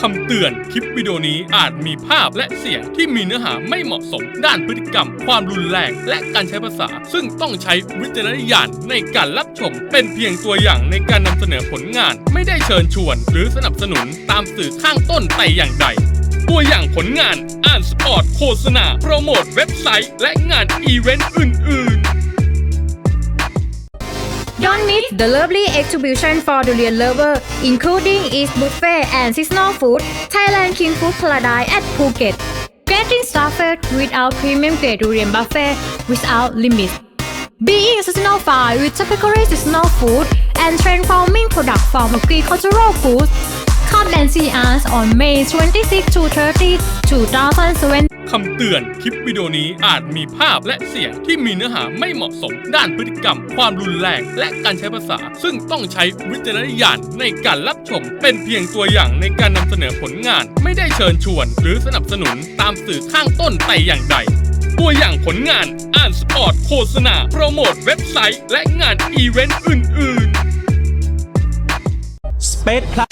คำเตือน คลิปวิดีโอนี้อาจมีภาพและเสียงที่มีเนื้อหาไม่เหมาะสมด้านพฤติกรรม ความรุนแรง และการใช้ภาษา ซึ่งต้องใช้วิจารณญาณในการรับชม เป็นเพียงตัวอย่างในการนำเสนอผลงาน ไม่ได้เชิญชวน หรือสนับสนุนตามสื่อข้างต้นแต่อย่างใด ตัวอย่างผลงาน อ่านสปอร์ตโฆษณา โปรโมทเว็บไซต์ และงานอีเวนต์อื่น ๆ Don't miss the lovely exhibition for durian lover, including East Buffet and seasonal food, Thailand King Food Paradise at Phuket. Getting started with our premium grade durian buffet without limits. Being seasonal farm with typically seasonal food and transforming product from agricultural foods. Come and see us on May 26 to 30, 2007. คำเตือน คลิปวิดีโอนี้อาจมีภาพและเสียงที่มีเนื้อหาไม่เหมาะสมด้านพฤติกรรม ความรุนแรง และการใช้ภาษา ซึ่งต้องใช้วิจารณญาณในการรับชม เป็นเพียงตัวอย่างในการนำเสนอผลงาน ไม่ได้เชิญชวน หรือสนับสนุนตามสื่อข้างต้นแต่อย่างใด ตัวอย่างผลงานอ่านสปอร์ตโฆษณา โปรโมทเว็บไซต์ และงานอีเวนต์อื่น ๆ Space Plus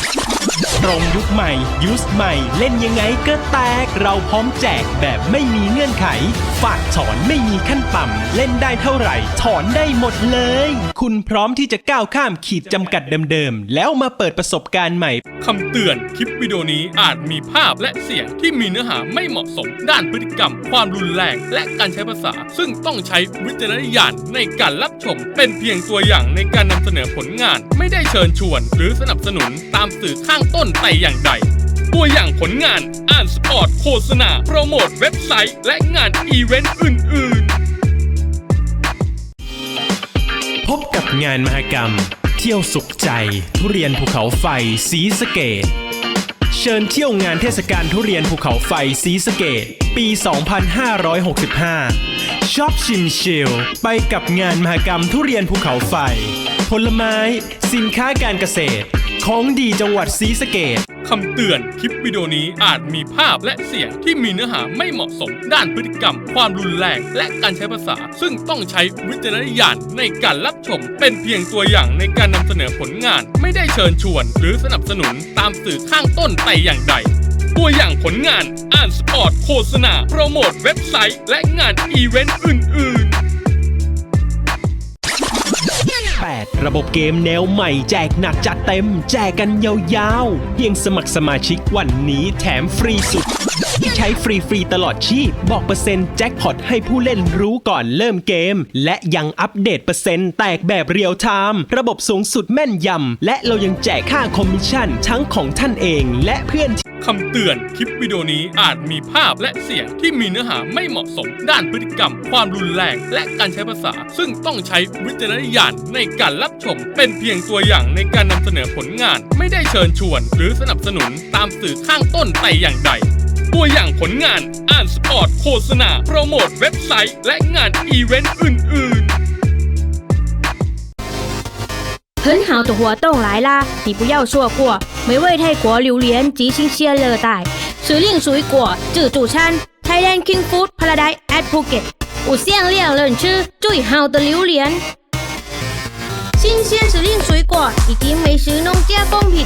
ตรงยุคใหม่ ยูสใหม่ เล่นยังไงก็แตก เราพร้อมแจกแบบไม่มีเงื่อนไข ฝากถอนไม่มีขั้นต่ำ เล่นได้เท่าไหร่ ถอนได้หมดเลย คุณพร้อมที่จะก้าวข้ามขีดจำกัดเดิมๆ แล้วมาเปิดประสบการณ์ใหม่ คำเตือนคลิปวิดีโอนี้อาจมีภาพและเสียงที่มีเนื้อหาไม่เหมาะสม ด้านพฤติกรรม ความรุนแรง และการใช้ภาษา ซึ่งต้องใช้วิจารณญาณในการรับชม เป็นเพียงตัวอย่างในการนำเสนอผลงาน ไม่ได้เชิญชวน หรือสนับสนุนตามสื่อข้างต้นแต่อย่างใด ตัวอย่างผลงานอ่านสปอร์ตโฆษณา โปรโมทเว็บไซต์ และงานอีเวนต์อื่น ๆ พบกับงานมหกรรม เที่ยวสุขใจ ทุเรียนภูเขาไฟสีสเกตเชิญเที่ยวงานเทศกาลทุเรียนภูเขาไฟสีสเกต ปี 2565ช็อปชิมชิลไปกับงานมหกรรมทุเรียนภูเขาไฟ ผลไม้ สินค้าการเกษตร ของดีจังหวัดศรีสะเกตคำเตือน คลิปวิดีโอนี้อาจมีภาพและเสียงที่มีเนื้อหาไม่เหมาะสมด้านพฤติกรรม ความรุนแรง และการใช้ภาษา ซึ่งต้องใช้วิจารณญาณในการรับชม เป็นเพียงตัวอย่างในการนำเสนอผลงาน ไม่ได้เชิญชวน หรือสนับสนุนตามสื่อข้างต้นแต่อย่างใด ตัวอย่างผลงาน อ่านสปอร์ตโฆษณา โปรโมทเว็บไซต์ และงานอีเวนต์อื่น ๆ 8 ระบบเกมแนวใหม่แจกหนักจัดเต็ม แจกกันยาวๆ เพียงสมัครสมาชิกวันนี้แถมฟรีสุด ใช้ฟรีฟรีๆตลอดชีพ บอกเปอร์เซ็นต์แจ็คพอตให้ผู้เล่นรู้ก่อนเริ่มเกม และยังอัปเดตเปอร์เซ็นต์แตกแบบเรียลไทม์ระบบสูงสุดแม่นยำและเรายังแจกค่าคอมมิชชั่นทั้งของท่านเองและเพื่อน คำเตือน คลิปวิดีโอนี้อาจมีภาพและเสียงที่มีเนื้อหาไม่เหมาะสมด้านพฤติกรรม ความรุนแรง และการใช้ภาษา ซึ่งต้องใช้วิจารณญาณในการรับชม เป็นเพียงตัวอย่างในการนำเสนอผลงาน ไม่ได้เชิญชวน หรือสนับสนุนตามสื่อข้างต้นแต่อย่างใด ตัวอย่างผลงาน อ่านสปอร์ตโฆษณา โปรโมทเว็บไซต์ และงานอีเวนต์อื่น ๆ 很好的活动来啦！你不要错过美味泰国榴莲及新鲜热带时令水果自助餐，Thailand King Food Paradise at Phuket，无限量人吃最好的榴莲，新鲜时令水果以及美食农家贡品。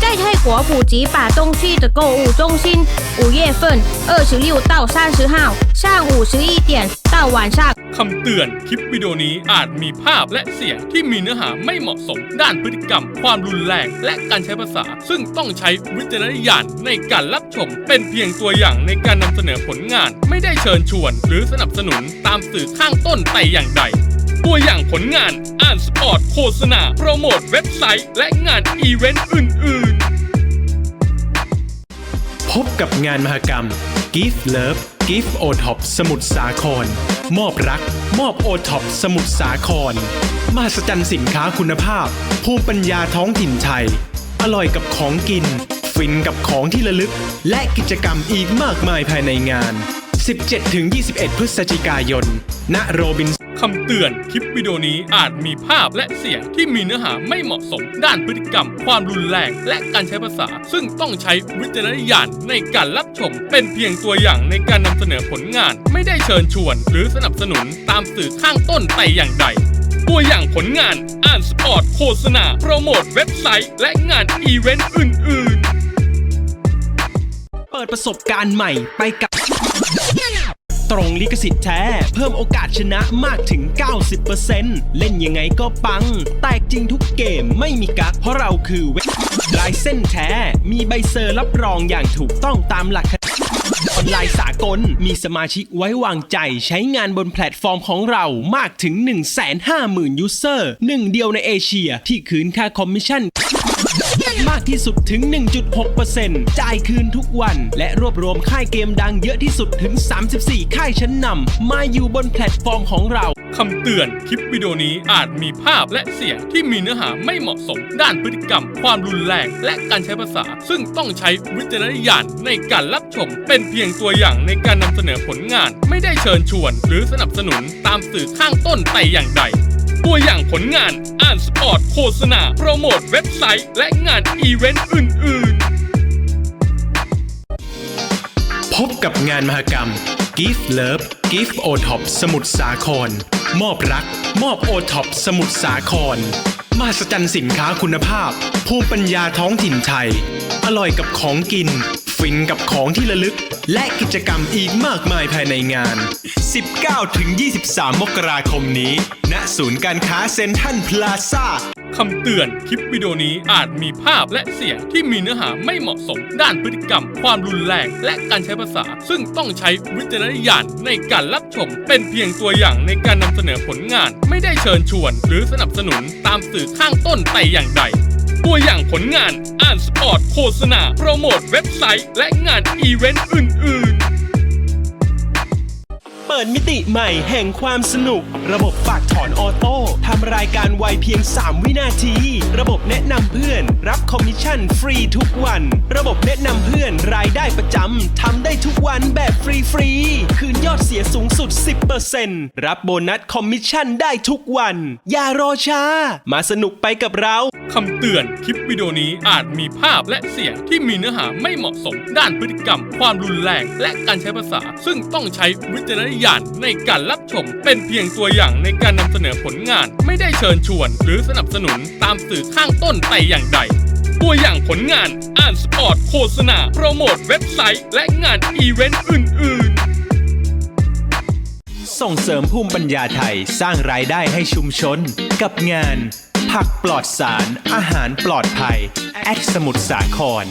在泰国普吉把东区的购物中心，五月份二十六到三十号上午十一点าวานฉ่ำคำเตือน คลิปวิดีโอนี้อาจมีภาพและเสียงที่มีเนื้อหาไม่เหมาะสม ด้านพฤติกรรม ความรุนแรง และการใช้ภาษา ซึ่งต้องใช้วิจารณญาณในการรับชม เป็นเพียงตัวอย่างในการนำเสนอผลงาน ไม่ได้เชิญชวน หรือสนับสนุนตามสื่อข้างต้นแต่อย่างใด ตัวอย่างผลงานอ่านสปอร์ตโฆษณา โปรโมทเว็บไซต์ และงานอีเวนต์อื่น ๆ พบกับงานมหกรรม Give Love GIF โอท็อปสมุทรสาคร มอบรัก มอบโอท็อปสมุทรสาคร มหัศจรรย์สินค้าคุณภาพ ภูมิปัญญาท้องถิ่นไทย อร่อยกับของกิน ฟินกับของที่ระลึก และกิจกรรมอีกมากมายภายในงาน 17-21 พฤศจิกายน ณโรบิน คำเตือน คลิปวิดีโอนี้อาจมีภาพและเสียงที่มีเนื้อหาไม่เหมาะสมด้านพฤติกรรม ความรุนแรง และการใช้ภาษา ซึ่งต้องใช้วิจารณญาณในการรับชม เป็นเพียงตัวอย่างในการนำเสนอผลงาน ไม่ได้เชิญชวน หรือสนับสนุนตามสื่อข้างต้นแต่อย่างใด ตัวอย่างผลงาน อ่านสปอร์ต โฆษณา โปรโมทเว็บไซต์ และงานอีเวนต์อื่น ๆ เปิดประสบการณ์ใหม่ไปกับ ตรงลิขสิทธิ์แท้ เพิ่มโอกาสชนะมากถึง 90%เล่นยังไงก็ปัง แตกจริงทุกเกมไม่มีกักเพราะเราคือเว็บลายเส้นแท้ มีใบเซอร์รับรองอย่างถูกต้องตามหลักออนไลน์สากลมีสมาชิกไว้วางใจใช้งานบนแพลตฟอร์มของเรามากถึง 150,000 ยูเซอร์หนึ่งเดียวในเอเชียที่คืนค่าคอมมิชชั่น มากที่สุดถึง 1.6%จ่ายคืนทุกวัน และรวบรวมค่ายเกมดังเยอะที่สุดถึง 34 ค่ายชั้นนำมาอยู่บนแพลตฟอร์มของเราคำเตือน คลิปวิดีโอนี้อาจมีภาพและเสียงที่มีเนื้อหาไม่เหมาะสม ด้านพฤติกรรม ความรุนแรง และการใช้ภาษา ซึ่งต้องใช้วิจารณญาณในการรับชม เป็นเพียงตัวอย่างในการนำเสนอผลงาน ไม่ได้เชิญชวน หรือสนับสนุนตามสื่อข้างต้นแต่อย่างใด ตัวอย่างผลงานอ่านสปอร์ตโฆษณา โปรโมทเว็บไซต์ และงานอีเวนต์อื่น ๆ พบกับงานมหกรรม Gift Love Gift o t o p สมุทรสาคร มอบรัก มอบ o t o p สมุทรสาครมหัศจรรย์สินค้าคุณภาพ ภูมิปัญญาท้องถิ่นไทย อร่อยกับของกิน ฟินกับของที่ระลึก และกิจกรรมอีกมากมายภายในงาน 19-23 มกราคมนี้ ณ ศูนย์การค้าเซ็นทรัลพลาซ่า คำเตือน คลิปวิดีโอนี้อาจมีภาพและเสียงที่มีเนื้อหาไม่เหมาะสมด้านพฤติกรรม ความรุนแรง และการใช้ภาษา ซึ่งต้องใช้วิจารณญาณในการรับชม เป็นเพียงตัวอย่างในการนำเสนอผลงาน ไม่ได้เชิญชวน หรือสนับสนุนตามสื่อข้างต้นแต่อย่างใด ตัวอย่างผลงานานสปอร์ตโฆษณา โปรโมทเว็บไซต์ และงานอีเวนต์อื่น ๆเปิดมิติใหม่แห่งความสนุก ระบบฝากถอนออโต้ทำรายการไวเพียง 3 วินาที ระบบแนะนำเพื่อน รับคอมมิชชั่นฟรีทุกวัน ระบบแนะนำเพื่อนรายได้ประจำทำได้ทุกวันแบบ ฟรี ๆ คืนยอดเสียสูงสุด 10%รับโบนัสคอมมิชชั่นได้ทุกวัน อย่ารอช้า มาสนุกไปกับเรา คำเตือน คลิปวิดีโอนี้อาจมีภาพและเสียงที่มีเนื้อหาไม่เหมาะสม ด้านพฤติกรรม ความรุนแรง และการใช้ภาษา ซึ่งต้องใช้วิจารณญาณในการรับชม เป็นเพียงตัวอย่างในการนำเสนอผลงาน ไม่ได้เชิญชวน หรือสนับสนุนตามสื่อข้างต้นแต่อย่างใด ตัวอย่างผลงาน อ่านสปอร์ตโฆษณา โปรโมทเว็บไซต์ และงานอีเวนต์อื่น ๆ ส่งเสริมภูมิปัญญาไทยสร้างรายได้ให้ชุมชน กับงาน ผักปลอดสาร อาหารปลอดภัย แอดสมุทรสาคร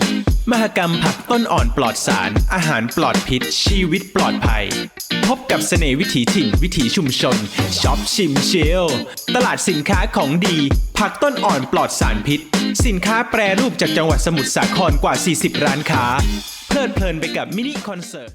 มหกรรมผักต้นอ่อนปลอดสาร อาหารปลอดพิษ ชีวิตปลอดภัย พบกับเสน่ห์วิถีถิ่นวิถีชุมชนช็อปชิมเชลตลาดสินค้าของดี ผักต้นอ่อนปลอดสารพิษ สินค้าแปรรูปจากจังหวัดสมุทรสาครกว่า 40 ร้านค้า เพลิดเพลินไปกับมินิคอนเสิร์ต